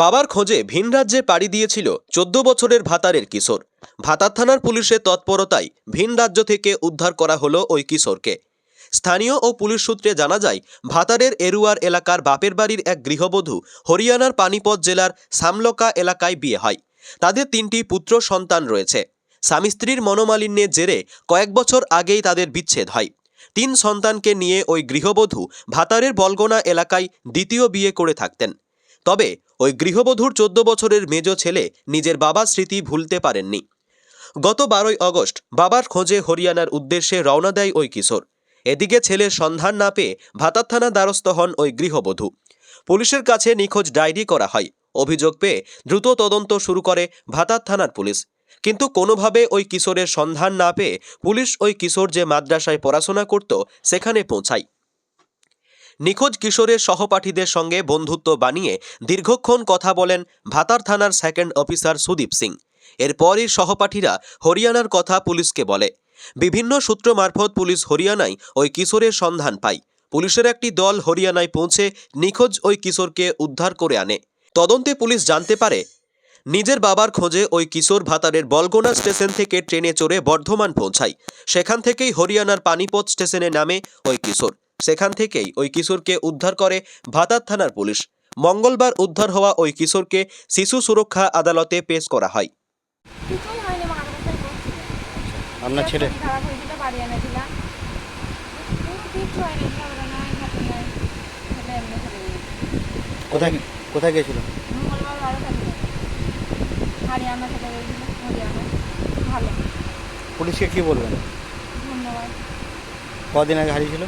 বাবার খোঁজে ভিন রাজ্যে পাড়ি দিয়েছিল চোদ্দ বছরের ভাতারের কিশোর। ভাতার থানার পুলিশের তৎপরতায় ভিন রাজ্য থেকে উদ্ধার করা হলো ওই কিশোরকে। স্থানীয় ও পুলিশ সূত্রে জানা যায়, ভাতারের এরুয়ার এলাকার বাপের বাড়ির এক গৃহবধূ হরিয়ানার পানিপত জেলার সামলকা এলাকায় বিয়ে হয়। তাদের তিনটি পুত্র সন্তান রয়েছে। স্বামী স্ত্রীর মনোমালিন্যের জেরে কয়েক বছর আগেই তাদের বিচ্ছেদ হয়। তিন সন্তানকে নিয়ে ওই গৃহবধূ ভাতারের বলগোনা এলাকায় দ্বিতীয় বিয়ে করে থাকতেন। তবে ওই গৃহবধূর চোদ্দ বছরের মেজ ছেলে নিজের বাবার স্মৃতি ভুলতে পারেননি। গত বারোই আগস্ট বাবার খোঁজে হরিয়ানার উদ্দেশ্যে রওনা দেয় ওই কিশোর। এদিকে ছেলের সন্ধান না পেয়ে ভাতার থানা দ্বারস্থ হন ওই গৃহবধূ। পুলিশের কাছে নিখোঁজ ডায়েরি করা হয়। অভিযোগ পেয়ে দ্রুত তদন্ত শুরু করে ভাতার থানার পুলিশ। কিন্তু কোনোভাবে ওই কিশোরের সন্ধান না পেয়ে পুলিশ ওই কিশোর যে মাদ্রাসায় পড়াশোনা করত, সেখানে পৌঁছায়। নিখোঁজ কিশোরের সহপাঠীদের সঙ্গে বন্ধুত্ব বানিয়ে দীর্ঘক্ষণ কথা বলেন ভাতার থানার সেকেন্ড অফিসার সুদীপ সিং। এরপরই সহপাঠীরা হরিয়ানার কথা পুলিশকে বলে। বিভিন্ন সূত্র মারফত পুলিশ হরিয়ানায় ওই কিশোরের সন্ধান পায়। পুলিশের একটি দল হরিয়ানায় পৌঁছে নিখোঁজ ওই কিশোরকে উদ্ধার করে আনে। তদন্তে পুলিশ জানতে পারে, নিজের বাবার খোঁজে ওই কিশোর ভাতারের বলগোনা স্টেশন থেকে ট্রেনে চড়ে বর্ধমান পৌঁছায়। সেখান থেকেই হরিয়ানার পানিপথ স্টেশনে নামে ওই কিশোর। সেখান থেকেই ওই কিশোরকে উদ্ধার করে ভাতার থানার পুলিশ। মঙ্গলবার উদ্ধার হওয়া ওই কিশোরকে শিশু সুরক্ষা আদালতে পেশ করা হয়। আপনার ছেলে? কোথায় কোথায় পুলিশকে কি বলবেন? ধন্যবাদ। কদিন আগে হারিয়েছিল?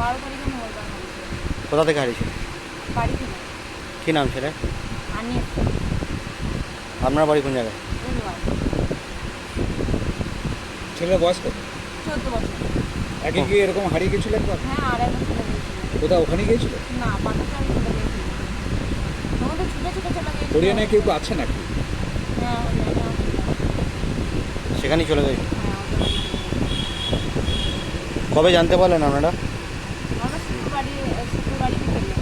বারো তারিখে মঙ্গলবার কোথা থেকে হারিয়েছিল? বাড়ি থেকে। কী নাম ছেলে? আনিয়ে। আপনার বাড়ি কোন জায়গায়? ছেলের বয়স কত? চোদ্দ বছর। একে কি এরকম হারিয়ে গেছিল একবার? হ্যাঁ আর একবার চলে গেছিল কোথাও ওখানে গিয়েছিল? না পাকিস্তানে চলে গেছিল তখন ছুটে ছুটে চলে গেছিল হরিয়ানায় কেউ কেউ আছে নাকি? হ্যাঁ সেখানেই চলে গেছিল হ্যাঁ। কবে জানতে পারলেন আপনারা? আমরা শুক্রবারই শুক্রবারই বিকেলে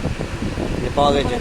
যে পাওয়া গেছে